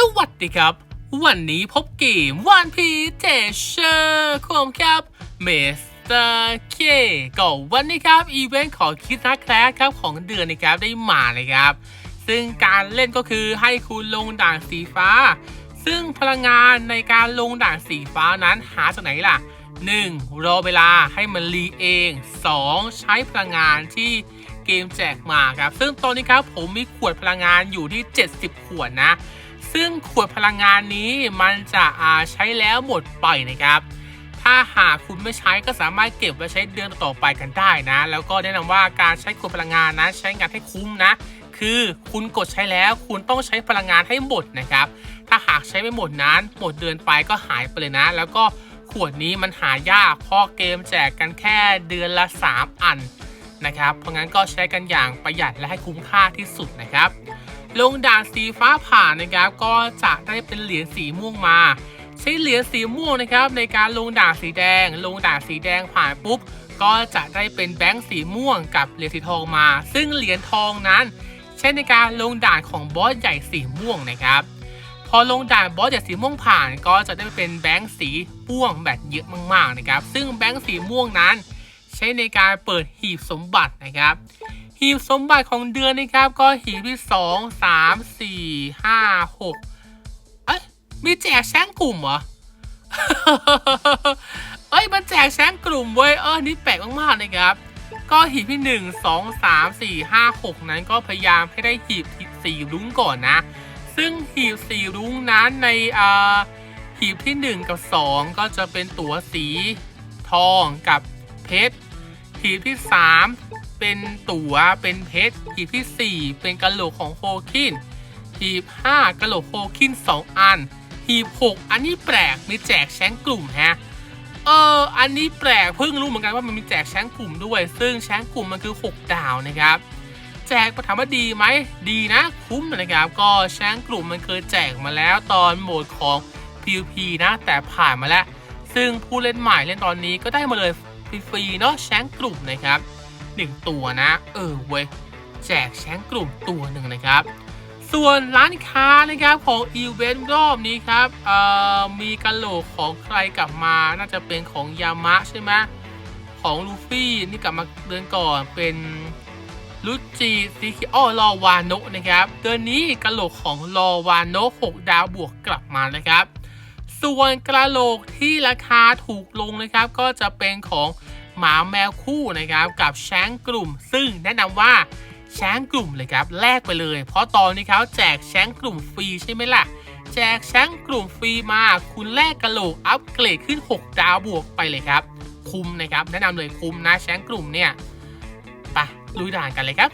สวัสดีครับ วันนี้พบเกมวันพีเจเชอร์ของครับเมสเตอร์เคก็วันนี้ครับ อีเวนต์ของคิดนักแคลสครับของเดือนนะครับได้มาเลยครับ ซึ่งการเล่นก็คือให้คุณลงด่านสีฟ้า ซึ่งพลังงานในการลงด่านสีฟ้านั้นหาจากไหนล่ะ 1. รอเวลาให้มันรีเอง 2. ใช้พลังงานที่เกมแจกมาครับ ซึ่งตอนนี้ครับผมมีขวดพลังงานอยู่ที่ 70 ขวดนะ ซึ่งขวดพลังงานนี้มันจะอาใช้แล้วหมดไปนะครับ ถ้าหากคุณไม่ใช้ก็สามารถเก็บไว้ใช้เดือนต่อไปกันได้นะ แล้วก็แนะนำว่าการใช้ขวดพลังงานนะใช้งานให้คุ้มนะ คือคุณกดใช้แล้วคุณต้องใช้พลังงานให้หมดนะครับ ถ้าหากใช้ไม่หมดนั้นหมดเดือนไปก็หายไปเลยนะ แล้วก็ขวดนี้มันหายากเพราะเกมแจกกันแค่เดือนละ 3 อันนะครับ เพราะงั้นก็ใช้กันอย่างประหยัดและให้คุ้มค่าที่สุดนะครับ ลงด่านสีฟ้าผ่านนะครับก็จะได้เป็นเหรียญสีม่วงมา ใช้เหรียญสีม่วงนะครับในการลงด่านสีแดง ลงด่านสีแดงผ่านปุ๊บ ก็จะได้เป็นแบงค์สีม่วงกับเหรียญสีทองมา ซึ่งเหรียญทองนั้น ใช้ในการลงด่านของบอสใหญ่สีม่วงนะครับพอลงด่านบอสใหญ่สีม่วงผ่านก็จะได้เป็นแบงค์สีม่วงแบบเยอะมากๆนะครับ ซึ่งแบงค์สีม่วงนั้น ใช้ในการเปิดหีบสมบัตินะครับ หีบสมบัติของเดือนนะครับ ก็หีบที่2 3 4 5 6เอ้ยมีแจกแช้งกลุ่มเหรอเอ้ยมันแจกแช้งกลุ่มเว้ยเออนี่แปลกมากๆนะครับ ก็หีบที่1 2 3 4 5 6นั้นก็พยายามให้ได้หีบสีรุ้งก่อนนะ ซึ่งหีบสีรุ้งนั้นในอ่าหีบที่ 1 กับ 2 ก็จะเป็นตั๋วสีทองกับเพชรหีบที่ 3 เป็นตั๋วเป็นเพชรหีบทีสี่4 เป็นกระโหลกของโฮคินหีบ5กระโหลกโฮคิน 2 อัน หีบ 6 อันนี้แปลกมีแจกแชงกลุ่มฮะเอออันนี้แปลกเพิ่งรู้เหมือนกันว่ามันมีแจกแชงกลุ่มด้วย ซึ่งแชงกลุ่มมันคือ 6 ดาวนะครับแจกถามว่าดีไหมดีนะคุ้มนะครับ ก็แชงกลุ่มมันเคยแจกมาแล้วตอนโหมดของ PVP นะ แต่ผ่านมาแล้ว ซึ่งผู้เล่นใหม่เล่นตอนนี้ก็ได้มาเลยฟรีๆเนาะแชงกลุ่มนะครับ หนึ่งตัวนะ เออเว้ยแจกแชงกลุ่มตัวหนึ่งนะครับ ส่วนร้านค้านะครับของอีเวนต์รอบนี้ครับเอ่อมีกระโหลกของใครกลับมาน่าจะเป็นของยามะใช่ไหมของลูฟี่นี่กลับมาเดือนก่อนเป็นลุจิซิคิออรอวานโนะนะครับ เดือนนี้กระโหลกของรอวานโน6ดาวบวกกลับมานะครับ ส่วนกระโหลกที่ราคาถูกลงนะครับ ก็จะเป็นของ หมาแมวคู่นะครับกับแช้งกลุ่ม ซึ่งแนะนำว่าแช้งกลุ่มเลยครับแลกไปเลย เพราะตอนนี้เขาแจกแช้งกลุ่มฟรีใช่ไหมล่ะ แจกแช้งกลุ่มฟรีมาคุณแลกกระโหลกอัปเกรดขึ้น 6 ดาวบวกไปเลยครับ คุ้มนะครับ แนะนำเลยคุ้มนะแช้งกลุ่มเนี่ยไปลุยด่านกันเลยครับ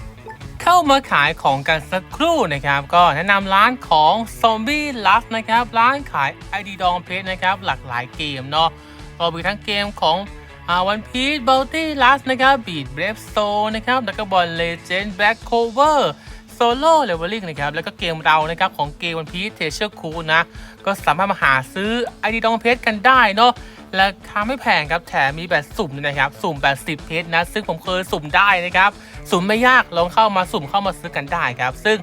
เข้ามาขายของกันสักครู่นะครับ ก็แนะนำร้านของ Zombie Lust นะครับ ร้านขาย ID ดองเพชรนะครับ หลากหลายเกมเนาะก็มีทั้งเกมของ อาวันพีชบัลตี้ลัสนะครับบีดเบรฟโซนะครับแล้วก็บอลเลเจนด์แบ็คโคเวอร์โซโล่เลเวลลิ่งนะครับ แล้วก็เกมเรานะครับ ของเกมวันพีชเทเชอร์คูนะ ก็สามารถมาหาซื้อ ID ดองเพชรกันได้เนาะราคาไม่แพงครับแถมมีแบบสุ่มนะครับ สุ่มแบบ 10 เพชรนะ ซึ่งผมเคยสุ่มได้นะครับ สุ่มไม่ยากลองเข้ามาสุ่มเข้ามาซื้อกันได้ครับ ซึ่ง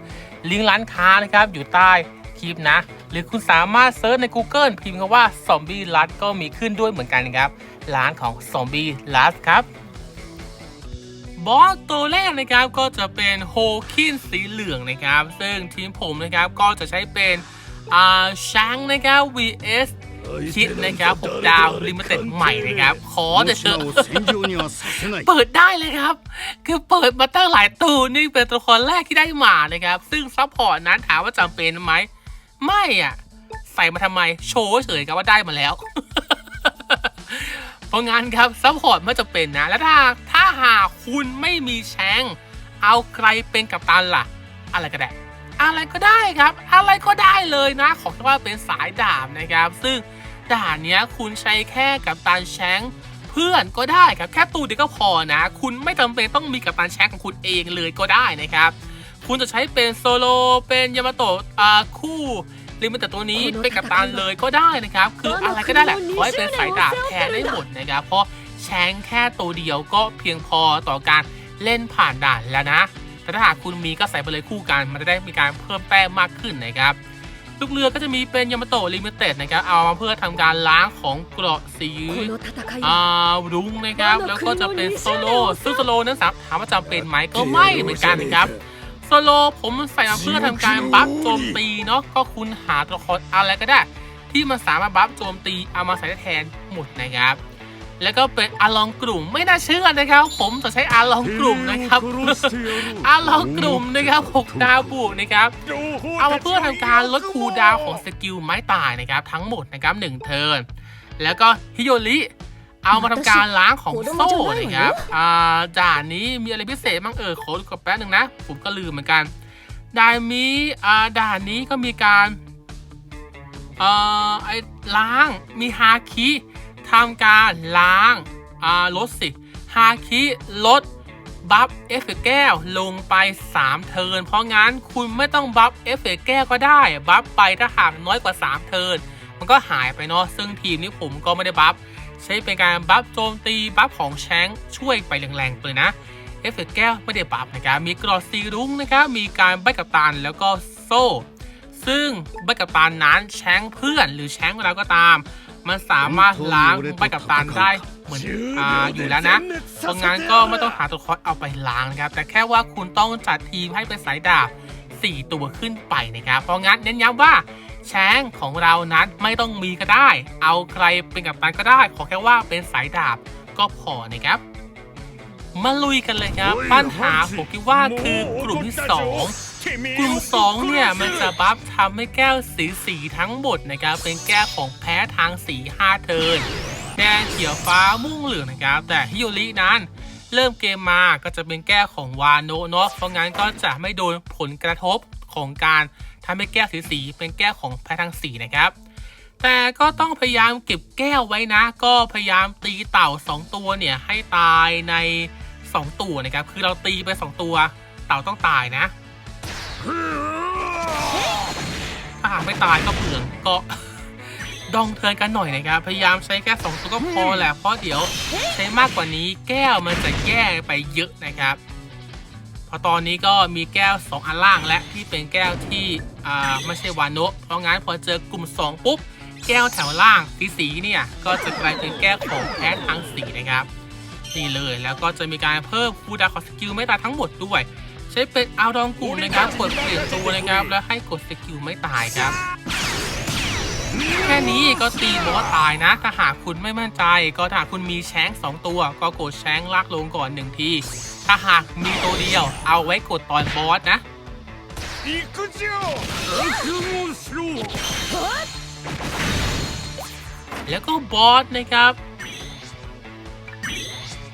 ลิงก์ร้านค้านะครับอยู่ใต้คลิปนะ หรือคุณสามารถเซิร์ชใน Google พิมพ์คำว่า Zombie l u s ก็มีขึ้นด้วยเหมือนกันครับ ร้านของ Zombie l u s ครับบอสตัวแรกนะครับก็จะเป็นโฮคินสีเหลืองนะครับ ซึ่งทีมผมนะครับก็จะใช้เป็นอ่าช้างนะครับ vs คิดนะครับ6ดาวลิมิเต็ดใหม่นะครับ ขอแต่เถอะเปิดได้เลยครับ คือเปิดมาตั้งหลายตัวนี่เป็นตัวละครแรกที่ได้มานะครับ ซึ่งซัพพอร์ตนั้นถามว่าจำเป็นไหม ไม่อะ ใส่มาทำไมโชว์เฉยๆครับว่าได้มาแล้ว เพราะงั้นครับซัพพอร์ตไม่จำเป็นนะ แล้วถ้าถ้าหากคุณไม่มีแชงเอาใครเป็นกัปตันล่ะ อะไรก็ได้ อะไรก็ได้ครับ อะไรก็ได้เลยนะ ขอแค่ว่าเป็นสายดาบนะครับ ซึ่งด่านเนี้ยคุณใช้แค่กัปตันแชงเพื่อนก็ได้ครับ แค่ตูเดียวก็พอนะ คุณไม่จำเป็นต้องมีกัปตันแชงของคุณเองเลยก็ได้นะครับ คุณจะใช้เป็นโซโลเป็นยามาโตะอ่าคู่ ลิมิตแต่ตัวนี้เป็นกัปตันเลยก็ได้นะครับ คืออะไรก็ได้แหละขอให้เป็นสายดาบแทนได้หมดนะครับ เพราะแชงแค่ตัวเดียวก็เพียงพอต่อการเล่นผ่านด่านแล้วนะ แต่ถ้าหากคุณมีก็ใส่ไปเลยคู่กัน มันจะได้มีการเพิ่มแต้มมากขึ้นนะครับลูกเรือก็จะมีเป็นยามาโตะลิมิเต็ดนะครับ เอามาเพื่อทำการล้างของเกราะสีรุ้งนะครับ แล้วก็จะเป็นโซโลซึ่งโซโลนั้นสามถามว่าจำเป็นไหมก็ไม่เหมือนกันนะครับ ซโล่ผมใส่มาเพื่อทำการบัฟโจมตีเนาะก็คุณหาตัวละครอะไรก็ได้ ที่มันสามารถบัฟโจมตีเอามาใส่ได้แทนหมดนะครับ แล้วก็เป็นอาลองกลุ่มไม่น่าเชื่อนะครับ ผมจะใช้อาลองกลุ่มนะครับ อาลองกลุ่มนะครับหกดาวบุกนะครับ เอามาเพื่อทำการลดคูลดาวน์ของสกิลไม้ตายนะครับ ทั้งหมดนะครับหนึ่งเทิร์นแล้วก็ฮิโยริ เอามาทำการล้างของโซ่นะครับอ่าด่านนี้มีอะไรพิเศษบ้างเออขอดูกับแป๊บหนึ่งนะ ผมก็ลืมเหมือนกันด่านนี้อ่าด่านนี้ก็มีการเอ่อไอ้ล้างมีฮาคิทำการล้างอ่าลดสิฮาคิลดบัฟเอฟเฟกต์แก้วลงไป 3 เทิร์นเพราะงั้นคุณไม่ต้องบัฟเอฟเฟกต์แก้วก็ได้ บัฟไปถ้าหากน้อยกว่า 3 เทิร์นมันก็หายไปเนาะซึ่งทีมนี้ผมก็ไม่ได้บัฟ ใช้เป็นการบัฟโจมตีบัฟของแชงค์ช่วยไปแรงๆเลยนะเอฟเฟกต์แก้วไม่ได้บัฟนะครับมีกรอดซีรุ้งนะครับมีการใบกับตันแล้วก็โซ่ ซึ่งใบกับตันนั้นแชงค์เพื่อนหรือแชงค์เราก็ตาม มันสามารถล้างใบกับตันได้เหมือนอ่าอยู่แล้วนะเพราะงั้นก็ไม่ต้องหาตัวละครเอาไปล้างนะครับแต่แค่ว่าคุณต้องจัดทีมให้เป็นสายดาบ4 ตัวขึ้นไปนะครับเพราะงั้นเน้นย้ำว่า แชงของเรานั้นไม่ต้องมีก็ได้ เอาใครเป็นกัปตันก็ได้ ขอแค่ว่าเป็นสายดาบก็พอนะครับมาลุยกันเลยครับ ปัญหาผมคิดว่าคือกลุ่มที่ 2 กลุ่ม 2 เนี่ย มันจะบัฟทำให้แก้วสีสีทั้งหมดนะครับ เป็นแก้วของแพ้ทางสี 5 เทิร์นแดงเขียวฟ้าม่วงเหลืองนะครับ แต่ฮิโยรินั้น เริ่มเกมมาก็จะเป็นแก้วของวาโนะเนาะเพราะงั้นก็จะไม่โดนผลกระทบ ของการทำให้แก้วสีสีๆเป็นแก้วของแพ้ทางสีนะครับ แต่ก็ต้องพยายามเก็บแก้วไว้นะ ก็พยายามตีเต่า 2 ตัวเนี่ยให้ตายใน 2 ตัวนะครับ คือเราตีไป 2 ตัว เต่าต้องตายนะ ถ้าหากไม่ตายก็เปลืองก็ดองเทินกันหน่อยนะครับ พยายามใช้แค่สองตัวก็พอแหละเพราะเดี๋ยวใช้มากกว่านี้แก้วมันจะแย่ไปเยอะนะครับ พราะตอนนี้ก็มีแก้ว 2 อันล่างและที่เป็นแก้วที่อ่าไม่ใช่วานโนะเพราะงั้นพอเจอกลุ่ม 2 ปุ๊บ แก้วแถวล่างสีสีเนี่ยก็จะกลายเป็นแก้วของแพ้ทั้งสีนะครับนี่เลยแล้วก็จะมีการเพิ่มคูดาของสกิลไม่ตายทั้งหมดด้วย ใช้เป็นเอาดองกูนะครับกดเปลี่ยนตัวนะครับแล้วให้กดสกิลไม่ตายครับแค่นี้ก็ตีบอสตายนะ ถ้าหากคุณไม่มั่นใจ ก็ถ้าหากคุณมีแชงสองตัว ก็กดแชงลากลงก่อนหนึ่งที ถ้าหากมีตัวเดียวเอาไว้กดตอนบอสนะแล้วก็บอสนะครับ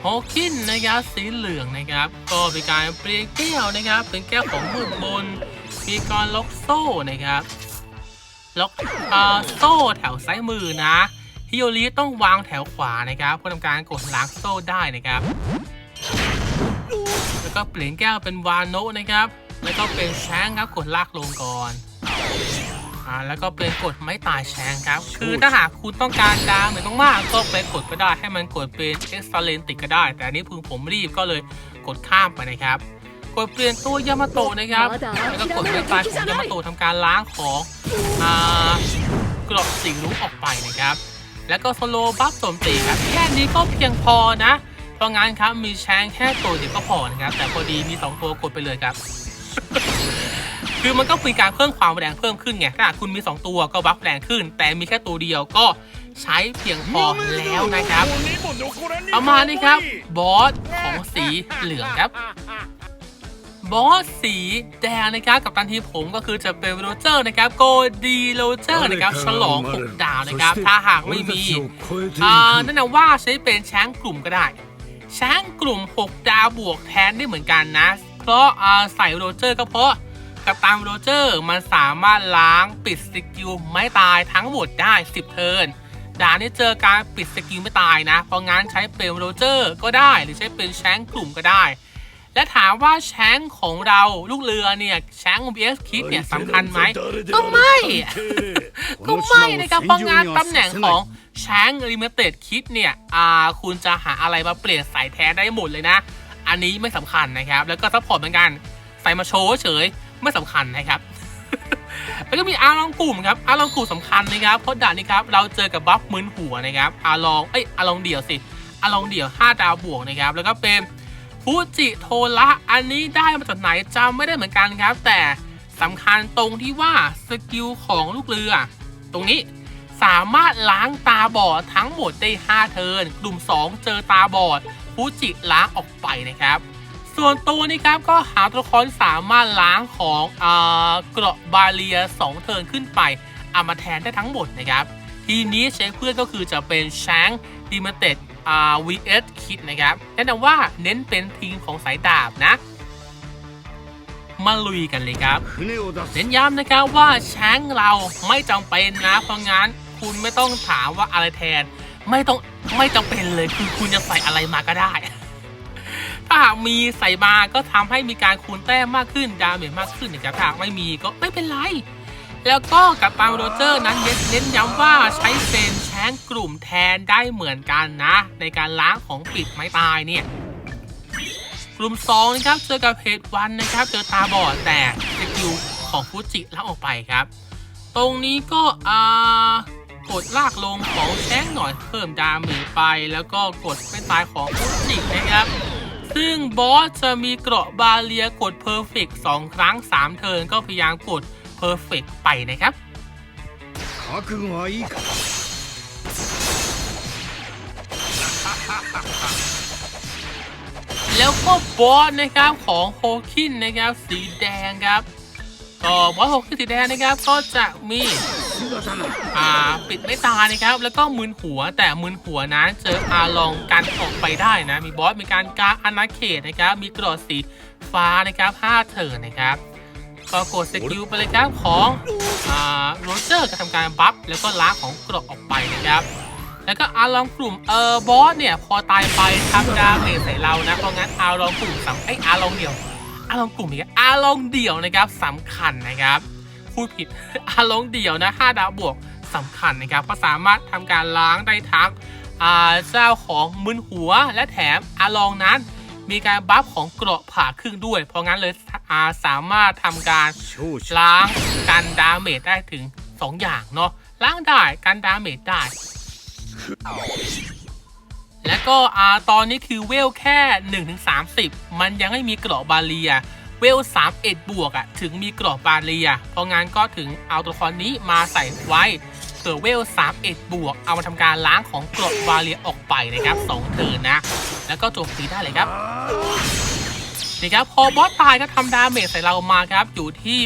ฮอคินนะครับสีเหลืองนะครับ ก็เป็นการเปลี่ยนแก้วนะครับ เป็นแก้วของมือบนมีกรล็อกโซ่นะครับ ล็อกโซ่แถวซ้ายมือนะฮิโอลีต้องวางแถวขวานะครับเพื่อทำการกดล้างโซ่ได้นะครับ แล้วก็เปลี่ยนแก้วเป็นวานโนะนะครับ แล้วก็เป็นแชงครับกดลากลงก่อนอ่าแล้วก็เป็นกดไม่ตายแชงครับ คือถ้าหากคุณต้องการดาเมจมากๆก็ไปกดก็ได้ให้มันกดเป็นเอ็กซ์ตเลนติกก็ได้ แต่อันนี้พึงผมรีบก็เลยกดข้ามไปนะครับ กดเปลี่ยนตัวยามาโตะนะครับแล้วก็กดไม่ตายของยามาโตะทำการล้างของอ่ากรอบสิ่งรู้ออกไปนะครับ แล้วก็สโลว์บัฟโจมตีครับแค่นี้ก็เพียงพอนะ เพราะงั้นครับมีแชงแค่ตัวเดียวก็พอนะครับ แต่พอดีมี 2 ตัวกดไปเลยครับ คือมันก็เป็นการเพิ่มความแรงเพิ่มขึ้นไงถ้าหากคุณมี 2 ตัวก็บัฟแรงขึ้น แต่มีแค่ตัวเดียวก็ใช้เพียงพอแล้วนะครับประมาณนี้ครับ บอสของสีเหลืองครับบอสสีแดงนะครับกับตันทีผมก็คือจะเป็นโรเจอร์นะครับโกดีโรเจอร์นะครับฉลอง6ดาวนะครับ ถ้าหากไม่มีอ่านั่นนะว่าใช้เป็นแชงกลุ่มก็ได้ แชงกลุ่ม 6 ดาวบวกแทนได้เหมือนกันนะ เพราะอาใส่โรเจอร์ก็เพราะกับตามโรเจอร์มันสามารถล้างปิดสกิลไม่ตายทั้งหมดได้ 10 เทิร์นด่านนี้เจอการปิดสกิลไม่ตายนะ เพราะงั้นใช้เป็นโรเจอร์ก็ได้หรือใช้เป็นแชงกลุ่มก็ได้ และถามว่าแชงของเราลูกเรือเนี่ยแชง BS คิดเนี่ยสำคัญไหมก็ไม่ ก็ไม่นะครับเพราะงานตำแหน่งของช้างลิมิเต็ดคิดเนี่ยอ่าคุณจะหาอะไรมาเปลี่ยนสายแท้ได้หมดเลยนะ อันนี้ไม่สำคัญนะครับ แล้วก็ซัพพอร์ตเหมือนกันใส่มาโชว์เฉยไม่สำคัญนะครับแล้วก็มีอาลองกลุ่มครับอาลองกลุ่มสำคัญนะครับเพราะด่านนี้ครับเราเจอกับบัฟมึนหัวนะครับอาลองเอ้ยอาลองเดี่ยวสิอาลองเดี่ยว 5 ดาวบวกนะครับแล้วก็เป็น ฟูจิโทระอันนี้ได้มาจากไหนจำไม่ได้เหมือนกันครับ แต่สำคัญตรงที่ว่าสกิลของลูกเรือ ตรงนี้สามารถล้างตาบอดทั้งหมดได้ 5 เทิร์นกลุ่ม 2 เจอตาบอดฟูจิล้างออกไปนะครับ ส่วนตัวนี้ครับก็หาตัวละครสามารถล้างของอ่าเกราะบาเลีย 2 เทิร์นขึ้นไปเอามาแทนได้ทั้งหมดนะครับ ทีนี้ใช้เพื่อนก็คือจะเป็นแชงดิมเต็ด vs คิดนะครับแนะนำว่าเน้นเป็นทีมของสายดาบนะ มาลุยกันเลยครับเน้นย้ำนะครับว่าช้งเราไม่จำเป็นนะเพราะงั้นคุณไม่ต้องถามว่าอะไรแทน ไม่ต้องไม่จำเป็นเลยคือคุณจะใส่อะไรมาก็ได้ถ้ามีใส่มาก็ทำให้มีการคูณแต้มมากขึ้นดาเมจมากขึ้นนะครับถ้าไม่มีก็ไม่เป็นไร แล้วก็กับปาโรเจอร์นั้นเน้นเน้นย้ำว่าใช้เซนแชงกลุ่มแทนได้เหมือนกันนะ ในการล้างของปิดไม้ตายเนี่ยกลุ่ม2นะครับเจอกับเพจวันนะครับเจอตาบอดแต่สกิลของฟูจิล้างออกไปครับ ตรงนี้ก็อ่ากดลากลงของแชงหน่อยเพิ่มดาเมจไป แล้วก็กดเป็นตายของฟูจินะครับ ซึ่งบอสจะมีเกราะบาเลียกดเพอร์เฟกสองครั้ง 3 เทิร์นก็พยายามกด พอร์เฟกไปนะครับแล้วก็บอสนะครับของโฮคินนะครับสีแดงครับก็บอสโฮคินสีแดงนะครับก็จะมีอ่าปิดไม่ตานะครับ แล้วก็มืนหัวแต่มืนหัวนั้นเจออาลองกันออกไปได้นะ มีบอสมีการกาอนาเขตนะครับ มีกรอดสีฟ้านะครับห้าเถินนะครับ ก็กดสกิลไปเลยครับของโรเจอร์ก็ทำการบัฟแล้วก็ล้างของกรดออกไปนะครับ แล้วก็อาลองกลุ่มเออบอสเนี่ยพอตายไปทำดาเมจใส่เรานะเพราะงั้นอาลองกลุ่มสำไออาลองเดี่ยวอาลองกลุ่มอีกอาลองเดี่ยวนะครับสำคัญนะครับพูดผิดอาลองเดี่ยวนะ5ดาวบวกสำคัญนะครับเพราะสามารถทำการล้างได้ทั้งเจ้าของมึนหัวและแถมอาลองนั้น มีการบัฟของเกราะผ่าครึ่งด้วย เพราะงั้นเลยอาสามารถทำการ勝者ล้างกันดาเมจได้ถึง 2 อย่างเนาะล้างได้กันดาเมจได้ และก็อ่าตอนนี้คือเวลแค่ 1-30 มันยังไม่มีเกราะบาเลียเวล31บวกอะ่ะถึงมีเกราะบาเลียเพราะงั้นก็ถึงเอาตัวละครนี้มาใส่ไว้ เผื่อเวล31 บวก เอามาทำการล้างของกราะบาเลียออกไปนะครับ2เทินนะ แล้วก็จมตีได้เลยครับนี่ครับพอบอสตายก็ทำดาเมจใส่เรามาครับอยู่ที่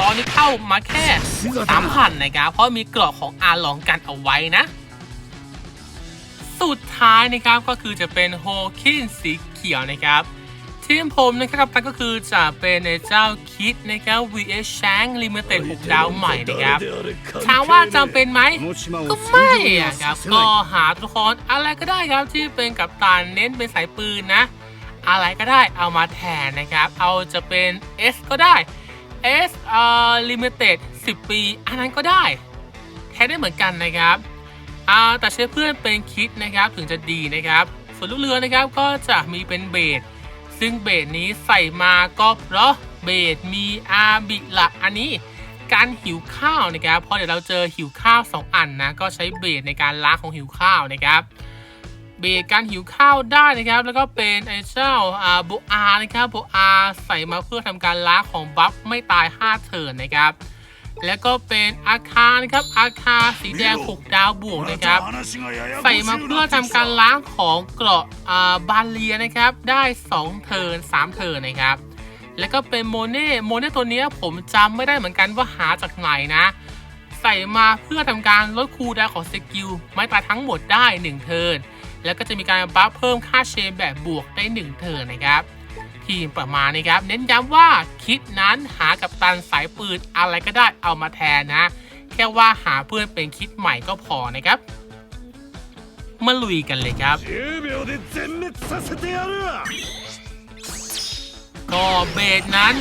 ตอนนี้เข้ามาแค่สามพันนะครับ เพราะมีกราะของอาลองกันเอาไว้นะ สุดท้ายนะครับก็คือจะเป็นโฮคินสีเขียวนะครับ ที่ผมนะครับไปก็คือจะเป็นเจ้าคิดนะครับ vs Shang Limited 6ดาวใหม่นะครับถามว่าจำเป็นไหมก็ไม่ครับ ก็หาตัวละครอะไรก็ได้ครับที่เป็นกับตาเน้นเป็นสายปืนนะ อะไรก็ได้เอามาแทนนะครับ เอาจะเป็น S ก็ได้ S เอ่อ Limited 10 ปี อันนั้นก็ได้ แทนได้เหมือนกันนะครับอาแต่เชื่อเพื่อนเป็นคิดนะครับถึงจะดีนะครับ ส่วนลูกเรือนะครับก็จะมีเป็นเบส ซึ่งเบสนี้ใส่มาก็เพราะเบสมีอาบิหลักอันนี้การหิวข้าวนะครับเพราะเดี๋ยวเราเจอหิวข้าว 2 อันนะก็ใช้เบสในการล้างของหิวข้าวนะครับ เบรกการหิวข้าวได้นะครับ แล้วก็เป็นไอ้เจ้าอ่าโบอานะครับโบอาใส่มาเพื่อทำการล้างของบัฟไม่ตาย5เทิร์นนะครับ แล้วก็เป็นอาคารครับอาคารสีแดง 6 ดาวบวกนะครับ ใส่มาเพื่อทำการล้างของเกราะบาเลียนะครับ ได้ 2 เทิร์น3เทิร์นนะครับ แล้วก็เป็นโมเน่โมเน่ตัวนี้ผมจำไม่ได้เหมือนกันว่าหาจากไหนนะ ใส่มาเพื่อทำการลดคูลดาของสกิลไม้ตาทั้งหมดได้ 1 เทิร์นแล้วก็จะมีการบัฟเพิ่มค่าเชมแบบบวกได้ 1 เทิร์นนะครับ ทีมประมาณนี้ครับ เน้นย้ำว่าคิดนั้นหากับตันสายปืนอะไรก็ได้เอามาแทนนะ แค่ว่าหาเพื่อนเป็นคิดใหม่ก็พอนะครับมาลุยกันเลยครับก็เบสนั้น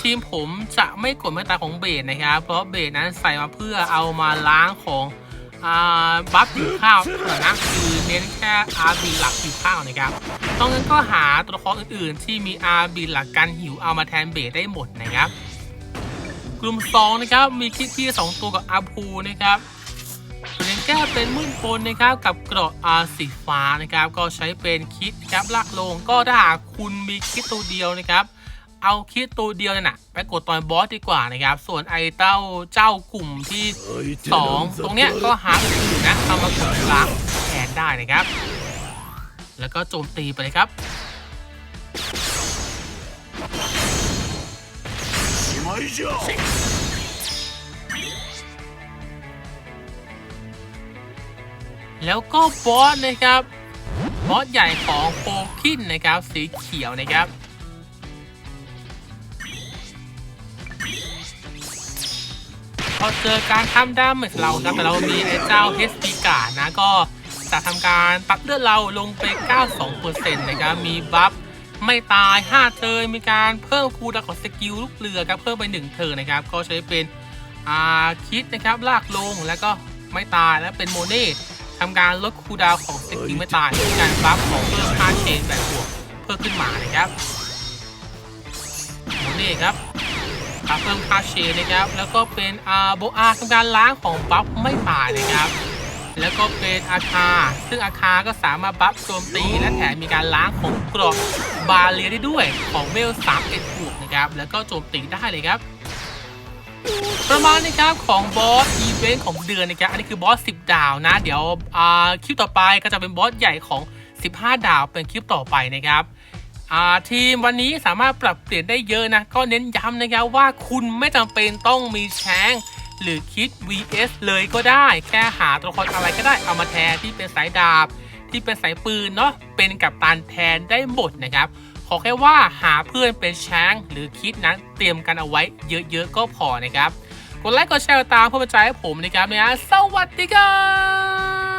ทีมผมจะไม่กดเมาตาของเบสนะครับ เพราะเบสนั้นใส่มาเพื่อเอามาล้างของ บัฟผิวข้าวเท่านั้นะคือเน้นแค่อาร์บีหลักผิวข้าวนะครับตรงนั้นก็หาตัวละครอื่นๆ ที่มีอาร์บีหลักกันหิวเอามาแทนเบสได้หมดนะครับ กลุ่ม2นะครับมีคิดที่ 2 ตัวกับอาภูนะครับส่วนเลนแก้เป็นมืดปนนะครับกับเกราะอาสีฟ้านะครับ ก็ใช้เป็นคิดครับลากลงก็ถ้าหากคุณมีคิดตัวเดียวนะครับ เอาคิดตัวเดียวเน่ยนะไปกดตอนบอสดีกว่านะครับ ส่วนไอเต้าเจ้ากลุ่มที่ 2 ตรงเนี้ยก็หาอยู่นะเอามากดล้างแทนได้นะครับ แล้วก็โจมตีไปเลยครับแล้วก็บอสนะครับบอสใหญ่ของโปคินนะครับ สีเขียวนะครับ พอเจอการทำดาเมจเราครับแต่เรามีไอ้เจ้าเฮสปีกานะก็จะทำการตัดเลือดเราลงไป 92%นะครับมีบัฟไม่ตาย 5 เทิร์นมีการเพิ่มคูดาของสกิลลูกเรือครับเพิ่มไป 1 เทิร์นนะครับ ก็ใช้เป็นอ่าคิดนะครับลากลงแล้วก็ไม่ตายแล้วเป็นโมเน่ทำการลดคูดาวของสกิลไม่ตายมีการบัฟของเพิ่มค่าเชนแบบบวกเพิ่มขึ้นมานะครับโมเน่ครับ ครับเพิ่มค่าเชนนะครับ แล้วก็เป็นอาโบอาทำการล้างของบัฟไม่ตายนะครับ แล้วก็เป็นอาคา ซึ่งอาคาก็สามารถบัฟโจมตีและแถมมีการล้างของกรอบบาเลียได้ด้วยของเวล3 1บวกนะครับ แล้วก็โจมตีได้เลยครับประมาณนะครับของบอสอีเวนต์ของเดือนนะครับอันนี้คือบอส 10 ดาวนะ เดี๋ยวคลิปต่อไปก็จะเป็นบอสใหญ่ของ 15 ดาวเป็นคลิปต่อไปนะครับ ทีมวันนี้สามารถปรับเปลี่ยนได้เยอะนะ ก็เน้นย้ำนะครับว่าคุณไม่จำเป็นต้องมีแชงหรือคิด vs เลยก็ได้ แค่หาตัวละครอะไรก็ได้เอามาแทนที่เป็นสายดาบ ที่เป็นสายปืนเนาะเป็นกับตันแทนได้หมดนะครับ ขอแค่ว่าหาเพื่อนเป็นแชงหรือคิดนั้นเตรียมกันเอาไว้เยอะๆก็พอนะครับกดไลค์กดแชร์ตามเพื่อเป็นใจให้ผมนะครับเนี่ยสวัสดีครับ